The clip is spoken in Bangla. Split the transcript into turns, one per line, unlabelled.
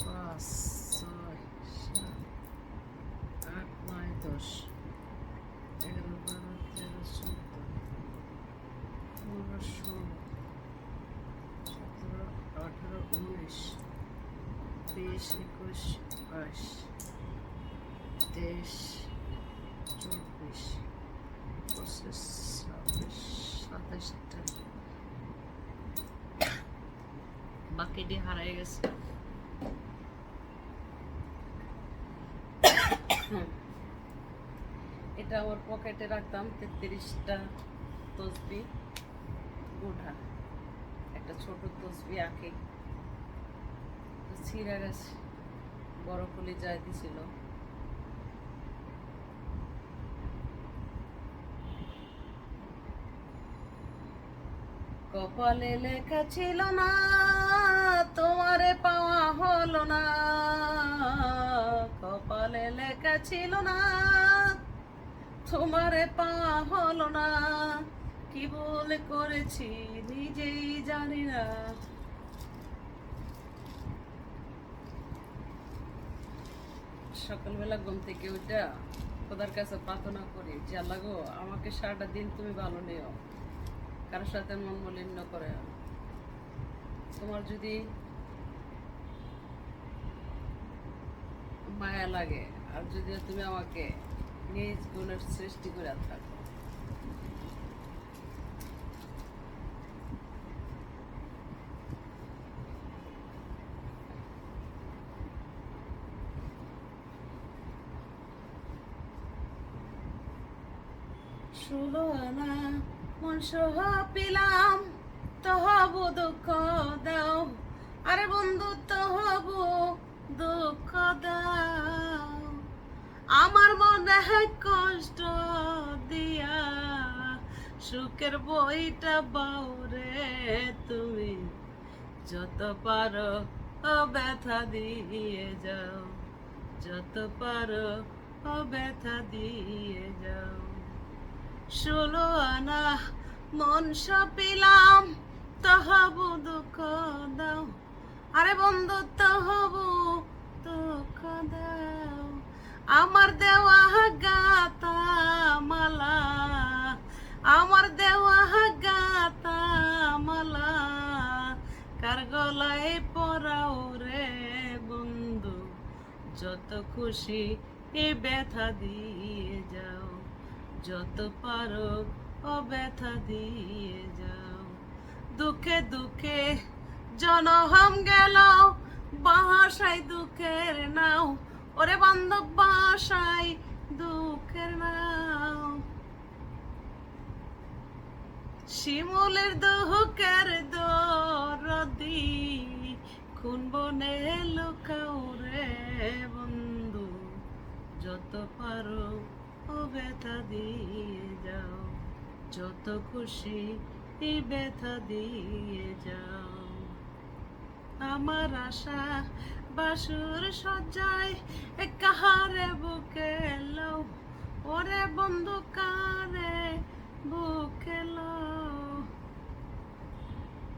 পাঁচ ছয় আট নয় দশ এগারো বারো তেরো চোদ্দ পনেরো সতেরো আঠারো উনিশ বিশ একুশ বাইশ তেইশ চব্বিশ পঁচিশ ছাব্বিশ সাতাশটা বাকিটি হারাই গেছে। এটা আমার পকেটে রাখতাম, তেত্রিশটা তসবি। উঠা, একটা ছোট তসবি আঁকে। ছিঁড়া গেছে, বড় কলি যাই দিছিল। কপালে লেখা ছিল না তোমারে পাওয়া হলো না। কপালে লেখা ছিল না। তোমারে পাওয়া হলো না। কি বলে করেছি নিজেই জানি না। সকালবেলা ঘুম থেকে উঠা খোদার কাছে প্রার্থনা করি যে, আল্লাহ আমাকে সারাটা দিন তুমি ভালো নিও। কারোর সাথে মন মলিন্য করে। তোমার যদি মায়া লাগে, আর যদি তুমি আমাকে নিজ গুণের সৃষ্টি করে থাকো। ষোলো আনা মন সহ পেলাম। তহবু দুঃখ দাও। আরে বন্ধু তহবু দুঃখ দাও। আমার মনে হয় কষ্ট দিয়া সুখের বইটা বাউরে তুমি। যত পারো ব্যথা দিয়ে যাও। যত পারো ব্যথা দিয়ে যাও। ষোলো আনা মন পেলাম তহবু দুঃখ দাও। আরে বন্ধু তহবু দুঃখ দাও। আমার দেওয়া গাতা মালা, আমার দেওয়া গাতা মালা, কার গলায় পরাও রে বন্ধু? যত খুশি এ ব্যথা দিয়ে যাও, যত পারো ও ব্যথা দিয়ে যাও। দুঃখে দুঃখে জনহম গেল বাসায় দুঃখের নাও। ওরে বান্ধব বাসায় দুঃখের নাও। শিমুলের দুঃখের দরদি, খুন বনে লুকাও রে বন্ধু। যত পারো ও ব্যথা দিয়ে যাও, যত খুশি এই ব্যথা দিয়ে যাও। আমার আশা বাসুর সজ্জায় কাহারে বুকে লও।